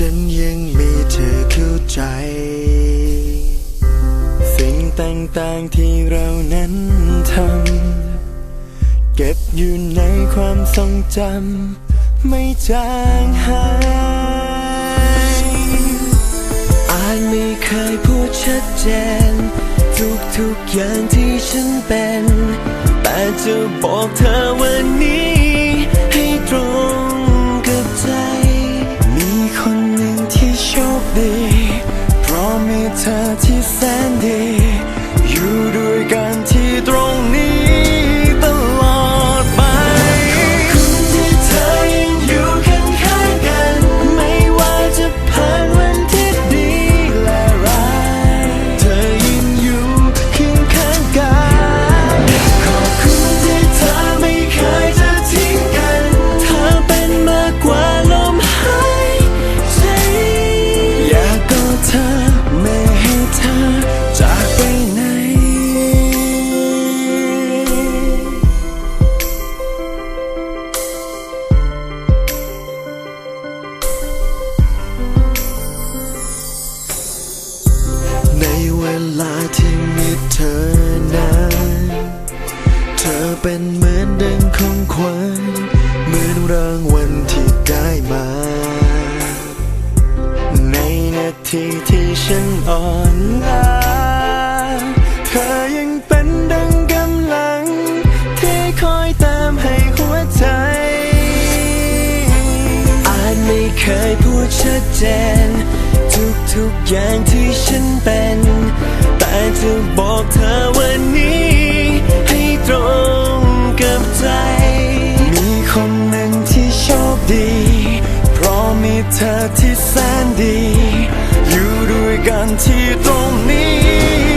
ฉันยังมีเธอเข้าใจ สิ่งต่างๆที่เรานั้นทำ เก็บอยู่ในความทรงจำ ไม่จางหายอาจไม่เคยพูดชัดเจน ทุกทุกอย่างที่ฉันเป็น แต่จะบอกเธอวันนี้ให้ตรง ที่มีเธอนั้นเธอเป็นเหมือนดังของขวัญเหมือนรางวัลที่ได้มา ในนาทีที่ฉันอ่อนล้าเธอยังเป็นดังกำลัง ที่คอยตามให้หัวใจ อาจไม่เคยพูดชัดเจน ทุกๆอย่างที่ฉันเป็น จะบอกเธอวันนี้ ให้ตรงกับใจ มีคนหนึ่งที่โชคดี เพราะมีเธอที่แสนดี อยู่ด้วยกันที่ตรงนี้